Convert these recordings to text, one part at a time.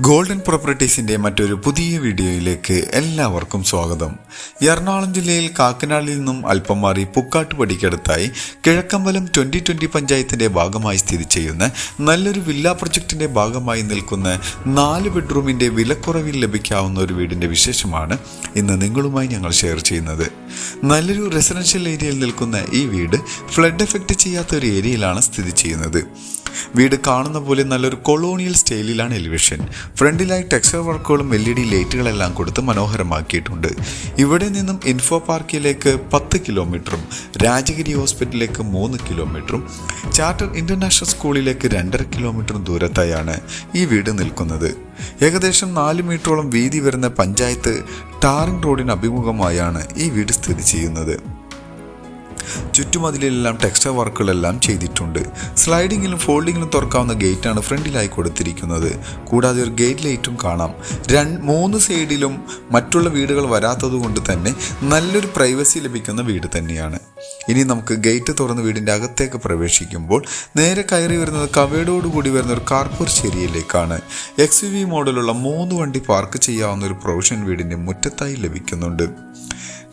Golden പ്രോപ്പർട്ടീസിന്റെ മറ്റൊരു പുതിയ വീഡിയോയിലേക്ക് എല്ലാവർക്കും സ്വാഗതം. എറണാകുളം ജില്ലയിൽ കാക്കനാടിൽ നിന്നും അല്പം മാറി പുക്കാട്ടുപടിക്കടുത്തായി കിഴക്കമ്പലം ട്വന്റി ട്വന്റി പഞ്ചായത്തിന്റെ ഭാഗമായി സ്ഥിതി ചെയ്യുന്ന നല്ലൊരു വില്ല പ്രൊജക്ടിന്റെ ഭാഗമായി നിൽക്കുന്ന നാല് ബെഡ്റൂമിന്റെ വിലക്കുറവിൽ ലഭിക്കാവുന്ന ഒരു വീടിന്റെ വിശേഷമാണ് ഇന്ന് നിങ്ങളുമായി ഞങ്ങൾ ഷെയർ ചെയ്യുന്നത്. നല്ലൊരു റെസിഡൻഷ്യൽ ഏരിയയിൽ നിൽക്കുന്ന ഈ വീട് ഫ്ലഡ് എഫക്റ്റ് ചെയ്യാത്ത ഒരു ഏരിയയിലാണ് സ്ഥിതി ചെയ്യുന്നത്. വീട് കാണുന്ന പോലെ നല്ലൊരു കൊളോണിയൽ സ്റ്റൈലിലാണ് എലിവേഷൻ. ഫ്രണ്ടിലായി ടെക്സ്ചർ വർക്കുകളും എൽ ഇ ഡി ലൈറ്റുകളെല്ലാം കൊടുത്ത് മനോഹരമാക്കിയിട്ടുണ്ട്. ഇവിടെ നിന്നും ഇൻഫോ പാർക്കിലേക്ക് പത്ത് കിലോമീറ്ററും രാജഗിരി ഹോസ്പിറ്റലിലേക്ക് മൂന്ന് കിലോമീറ്ററും ചാർട്ടർ ഇന്റർനാഷണൽ സ്കൂളിലേക്ക് രണ്ടര കിലോമീറ്ററും ദൂരത്തായാണ് ഈ വീട് നിൽക്കുന്നത്. ഏകദേശം നാല് മീറ്ററോളം വീതി വരുന്ന പഞ്ചായത്ത് ടാറിംഗ് റോഡിന് അഭിമുഖമായാണ് ഈ വീട് സ്ഥിതി ചെയ്യുന്നത്. ചുറ്റുമതിലെല്ലാം ടെക്സ്റ്റർ വർക്കുകളെല്ലാം ചെയ്തിട്ടുണ്ട്. സ്ലൈഡിങ്ങിലും ഫോൾഡിങ്ങിലും തുറക്കാവുന്ന ഗേറ്റാണ് ഫ്രണ്ടിലായി കൊടുത്തിരിക്കുന്നത്. കൂടാതെ ഒരു ഗേറ്റ് ലൈറ്റും കാണാം. രണ്ട് മൂന്ന് സൈഡിലും മറ്റുള്ള വീടുകൾ വരാത്തതുകൊണ്ട് തന്നെ നല്ലൊരു പ്രൈവസി ലഭിക്കുന്ന വീട് തന്നെയാണ്. ഇനി നമുക്ക് ഗേറ്റ് തുറന്ന് വീടിന്റെ അകത്തേക്ക് പ്രവേശിക്കുമ്പോൾ നേരെ കയറി വരുന്നത് കവേടോടുകൂടി വരുന്ന ഒരു കാർപൂർ ഏരിയയിലേക്കാണ് എക്സ് യു വി മോഡലുള്ള മൂന്ന് വണ്ടി പാർക്ക് ചെയ്യാവുന്ന ഒരു പ്രൊവിഷൻ വീടിന്റെ മുറ്റത്തായി ലഭിക്കുന്നുണ്ട്.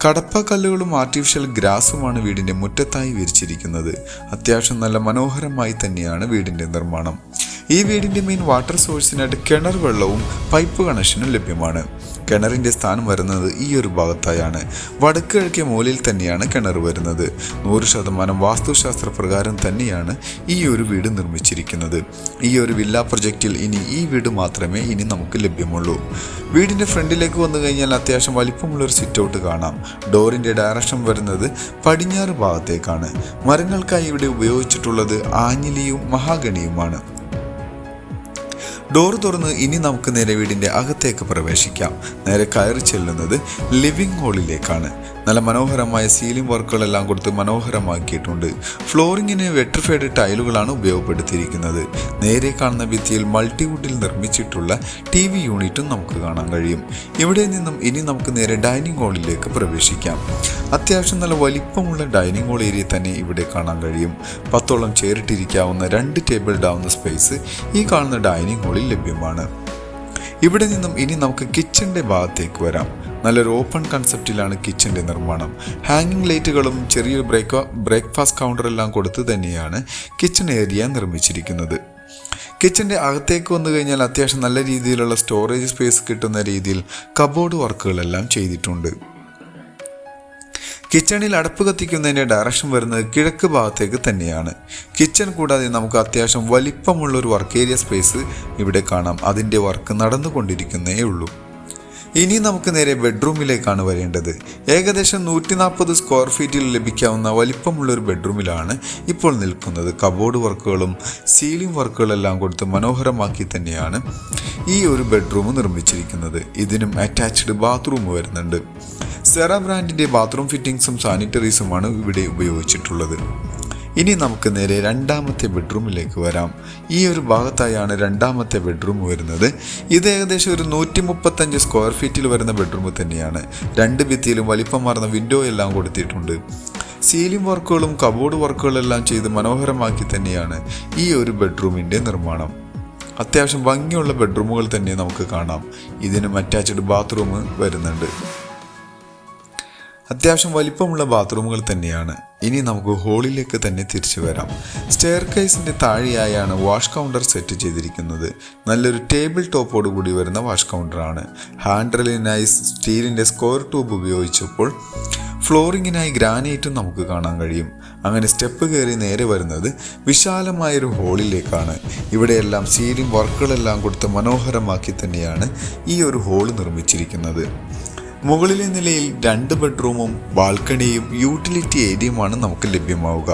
കടപ്പ കല്ലുകളും ആർട്ടിഫിഷ്യൽ ഗ്രാസുമാണ് വീടിന്റെ മുറ്റത്തായി വിരിച്ചിരിക്കുന്നത്. അത്യാവശ്യം നല്ല മനോഹരമായി തന്നെയാണ് വീടിന്റെ നിർമ്മാണം. ഈ വീടിന്റെ മെയിൻ വാട്ടർ സോഴ്സിനായിട്ട് കിണർ വെള്ളവും പൈപ്പ് കണക്ഷനും ലഭ്യമാണ്. കിണറിന്റെ സ്ഥാനം വരുന്നത് ഈ ഒരു ഭാഗത്തായാണ്. വടക്ക് കിഴക്കേ മൂലയിൽ തന്നെയാണ് കിണർ വരുന്നത്. നൂറ് ശതമാനം വാസ്തുശാസ്ത്ര പ്രകാരം തന്നെയാണ് ഈ ഒരു വീട് നിർമ്മിച്ചിരിക്കുന്നത്. ഈ ഒരു വില്ല പ്രൊജക്റ്റിൽ ഇനി ഈ വീട് മാത്രമേ ഇനി നമുക്ക് ലഭ്യമുള്ളൂ. വീടിന്റെ ഫ്രണ്ടിലേക്ക് വന്നു കഴിഞ്ഞാൽ അത്യാവശ്യം വലിപ്പമുള്ള ഒരു സിറ്റ് ഔട്ട് കാണാം. ഡോറിന്റെ ഡയറക്ഷൻ വരുന്നത് പടിഞ്ഞാറ് ഭാഗത്തേക്കാണ്. മരങ്ങൾക്കായി ഇവിടെ ഉപയോഗിച്ചിട്ടുള്ളത് ആഞ്ഞിലിയും മഹാഗണിയുമാണ്. ഡോർ തുറന്ന് ഇനി നമുക്ക് നേരെ വീടിന്റെ അകത്തേക്ക് പ്രവേശിക്കാം. നേരെ കയറി ചെല്ലുന്നത് ലിവിംഗ് ഹാളിലേക്കാണ്. നല്ല മനോഹരമായ സീലിംഗ് വർക്കുകളെല്ലാം കൊടുത്ത് മനോഹരമാക്കിയിട്ടുണ്ട്. ഫ്ലോറിങ്ങിന് വെട്രിഫൈഡ് ടൈലുകളാണ് ഉപയോഗപ്പെടുത്തിയിരിക്കുന്നത്. നേരെ കാണുന്ന ഭിത്തിയിൽ മൾട്ടിവുഡിൽ നിർമ്മിച്ചിട്ടുള്ള ടി വി യൂണിറ്റും നമുക്ക് കാണാൻ കഴിയും. ഇവിടെ നിന്നും ഇനി നമുക്ക് നേരെ ഡൈനിങ് ഹാളിലേക്ക് പ്രവേശിക്കാം. അത്യാവശ്യം നല്ല വലിപ്പമുള്ള ഡൈനിങ് ഹാൾ ഏരിയ തന്നെ ഇവിടെ കാണാൻ കഴിയും. പത്തോളം ചേറിട്ടിരിക്കാവുന്ന രണ്ട് ടേബിൾ ഡാവുന്ന സ്പേസ് ഈ കാണുന്ന ഡൈനിങ് ഹാളിൽ ലഭ്യമാണ്. ഇവിടെ നിന്നും ഇനി നമുക്ക് കിച്ചന്റെ ഭാഗത്തേക്ക് വരാം. നല്ലൊരു ഓപ്പൺ കൺസെപ്റ്റിലാണ് കിച്ചന്റെ നിർമ്മാണം. ഹാങ്ങിങ് ലൈറ്റുകളും ചെറിയൊരു ബ്രേക്ക് ബ്രേക്ക്ഫാസ്റ്റ് കൗണ്ടറെല്ലാം കൊടുത്ത് തന്നെയാണ് കിച്ചൺ ഏരിയ നിർമ്മിച്ചിരിക്കുന്നത്. കിച്ചന്റെ അകത്തേക്ക് വന്നു കഴിഞ്ഞാൽ അത്യാവശ്യം നല്ല രീതിയിലുള്ള സ്റ്റോറേജ് സ്പേസ് കിട്ടുന്ന രീതിയിൽ കബോർഡ് വർക്കുകളെല്ലാം ചെയ്തിട്ടുണ്ട്. കിച്ചണിൽ അടുപ്പ് കത്തിക്കുന്നതിന്റെ ഡയറക്ഷൻ വരുന്നത് കിഴക്ക് ഭാഗത്തേക്ക് തന്നെയാണ്. കിച്ചൺ കൂടാതെ നമുക്ക് അത്യാവശ്യം വലിപ്പമുള്ള ഒരു വർക്ക് ഏരിയ സ്പേസ് ഇവിടെ കാണാം. അതിന്റെ വർക്ക് നടന്നുകൊണ്ടിരിക്കുന്നേ ഉള്ളൂ. ഇനി നമുക്ക് നേരെ ബെഡ്റൂമിലേക്കാണ് വരേണ്ടത്. ഏകദേശം നൂറ്റി നാൽപ്പത് സ്ക്വയർ ഫീറ്റിൽ ലഭിക്കാവുന്ന വലിപ്പമുള്ള ഒരു ബെഡ്റൂമിലാണ് ഇപ്പോൾ നിൽക്കുന്നത്. കബോർഡ് വർക്കുകളും സീലിംഗ് വർക്കുകളെല്ലാം കൊടുത്ത് മനോഹരമാക്കി തന്നെയാണ് ഈ ഒരു ബെഡ്റൂം നിർമ്മിച്ചിരിക്കുന്നത്. ഇതിനും അറ്റാച്ച്ഡ് ബാത്റൂം വരുന്നുണ്ട്. സെറ ബ്രാൻഡിന്റെ ബാത്റൂം ഫിറ്റിംഗ്സും സാനിറ്ററീസുമാണ് ഇവിടെ ഉപയോഗിച്ചിട്ടുള്ളത്. ഇനി നമുക്ക് നേരെ രണ്ടാമത്തെ ബെഡ്റൂമിലേക്ക് വരാം. ഈ ഒരു ഭാഗത്തായാണ് രണ്ടാമത്തെ ബെഡ്റൂം വരുന്നത്. ഇത് ഏകദേശം ഒരു നൂറ്റി മുപ്പത്തഞ്ച് സ്ക്വയർ ഫീറ്റിൽ വരുന്ന ബെഡ്റൂം തന്നെയാണ്. രണ്ട് ഭിത്തിയിലും വലിപ്പമാർന്ന വിൻഡോ എല്ലാം കൊടുത്തിട്ടുണ്ട്. സീലിംഗ് വർക്കുകളും കബോർഡ് വർക്കുകളെല്ലാം ചെയ്ത് മനോഹരമാക്കി തന്നെയാണ് ഈ ഒരു ബെഡ്റൂമിന്റെ നിർമ്മാണം. അത്യാവശ്യം ഭംഗിയുള്ള ബെഡ്റൂമുകൾ തന്നെ നമുക്ക് കാണാം. ഇതിനും അറ്റാച്ച്ഡ് ബാത്റൂം വരുന്നുണ്ട്. അത്യാവശ്യം വലിപ്പമുള്ള ബാത്റൂമുകൾ തന്നെയാണ്. ഇനി നമുക്ക് ഹോളിലേക്ക് തന്നെ തിരിച്ചു വരാം. സ്റ്റെയർ കേസിന്റെ താഴെയായാണ് വാഷ് കൗണ്ടർ സെറ്റ് ചെയ്തിരിക്കുന്നത്. നല്ലൊരു ടേബിൾ ടോപ്പോട് കൂടി വരുന്ന വാഷ് കൗണ്ടറാണ്. ഹാൻഡ്രലിനായി സ്റ്റീലിന്റെ സ്കോർ ട്യൂബ് ഉപയോഗിച്ചപ്പോൾ ഫ്ലോറിങ്ങിനായി ഗ്രാനൈറ്റും നമുക്ക് കാണാൻ കഴിയും. അങ്ങനെ സ്റ്റെപ്പ് കയറി നേരെ വരുന്നത് വിശാലമായൊരു ഹോളിലേക്കാണ്. ഇവിടെയെല്ലാം സീലിംഗ് വർക്കുകളെല്ലാം കൊടുത്ത് മനോഹരമാക്കി തന്നെയാണ് ഈ ഒരു ഹോൾ നിർമ്മിച്ചിരിക്കുന്നത്. മുകളിലെ നിലയിൽ രണ്ട് ബെഡ്റൂമും ബാൽക്കണിയും യൂട്ടിലിറ്റി ഏരിയയുമാണ് നമുക്ക് ലഭ്യമാവുക.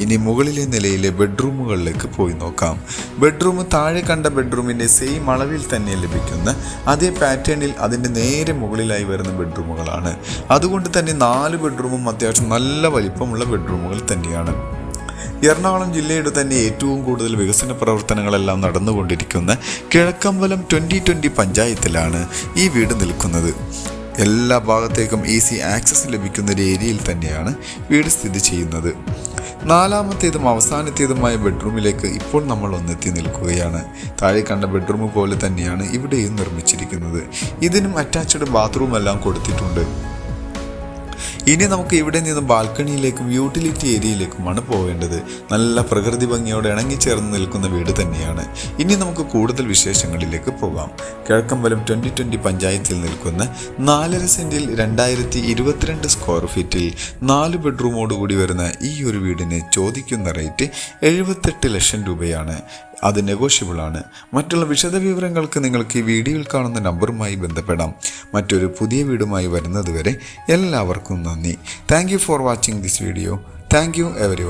ഇനി മുകളിലെ നിലയിലെ ബെഡ്റൂമുകളിലേക്ക് പോയി നോക്കാം. ബെഡ്റൂം താഴെ കണ്ട ബെഡ്റൂമിന്റെ സെയിം അളവിൽ തന്നെ ലഭിക്കുന്ന അതേ പാറ്റേണിൽ അതിന്റെ നേരെ മുകളിലായി വരുന്ന ബെഡ്റൂമുകളാണ്. അതുകൊണ്ട് തന്നെ നാല് ബെഡ്റൂമും അത്യാവശ്യം നല്ല വലിപ്പമുള്ള ബെഡ്റൂമുകൾ തന്നെയാണ്. എറണാകുളം ജില്ലയുടെ തന്നെ ഏറ്റവും കൂടുതൽ വികസന പ്രവർത്തനങ്ങളെല്ലാം നടന്നുകൊണ്ടിരിക്കുന്ന കിഴക്കമ്പലം ട്വന്റി ട്വന്റി പഞ്ചായത്തിലാണ് ഈ വീട് നിൽക്കുന്നത്. എല്ലാ ഭാഗത്തേക്കും ഈസി ആക്സസ് ലഭിക്കുന്ന ഒരു ഏരിയയിൽ തന്നെയാണ് വീട് സ്ഥിതി ചെയ്യുന്നത്. നാലാമത്തേതും അവസാനത്തേതുമായ ബെഡ്റൂമിലേക്ക് ഇപ്പോൾ നമ്മൾ ഒന്നെത്തി നിൽക്കുകയാണ്. താഴെ കണ്ട ബെഡ്റൂം പോലെ തന്നെയാണ് ഇവിടെയും നിർമ്മിച്ചിരിക്കുന്നത്. ഇതിനും അറ്റാച്ച്ഡ് ബാത്റൂമെല്ലാം കൊടുത്തിട്ടുണ്ട്. ഇനി നമുക്ക് ഇവിടെ നിന്നും ബാൽക്കണിയിലേക്കും യൂട്ടിലിറ്റി ഏരിയയിലേക്കുമാണ് പോവേണ്ടത്. നല്ല പ്രകൃതി ഭംഗിയോടെ ഇണങ്ങിച്ചേർന്ന് നിൽക്കുന്ന വീട് തന്നെയാണ്. ഇനി നമുക്ക് കൂടുതൽ വിശേഷങ്ങളിലേക്ക് പോകാം. കിഴക്കമ്പലം ട്വന്റി ട്വന്റി പഞ്ചായത്തിൽ നിൽക്കുന്ന നാലര സെന്റിൽ രണ്ടായിരത്തി ഇരുപത്തിരണ്ട് സ്ക്വയർ ഫീറ്റിൽ നാല് ബെഡ്റൂമോട് കൂടി വരുന്ന ഈ ഒരു വീടിനെ ചോദിക്കുന്ന റേറ്റ് എഴുപത്തെട്ട് ലക്ഷം രൂപയാണ്. അത് നെഗോഷ്യബിൾ ആണ്. മറ്റുള്ള വിശദവിവരങ്ങൾക്ക് നിങ്ങൾക്ക് ഈ വീഡിയോയിൽ കാണുന്ന നമ്പറുമായി ബന്ധപ്പെടാം. മറ്റൊരു പുതിയ വീടുമായി വരുന്നതുവരെ എല്ലാവർക്കും നന്ദി. Thank for watching this video thank you every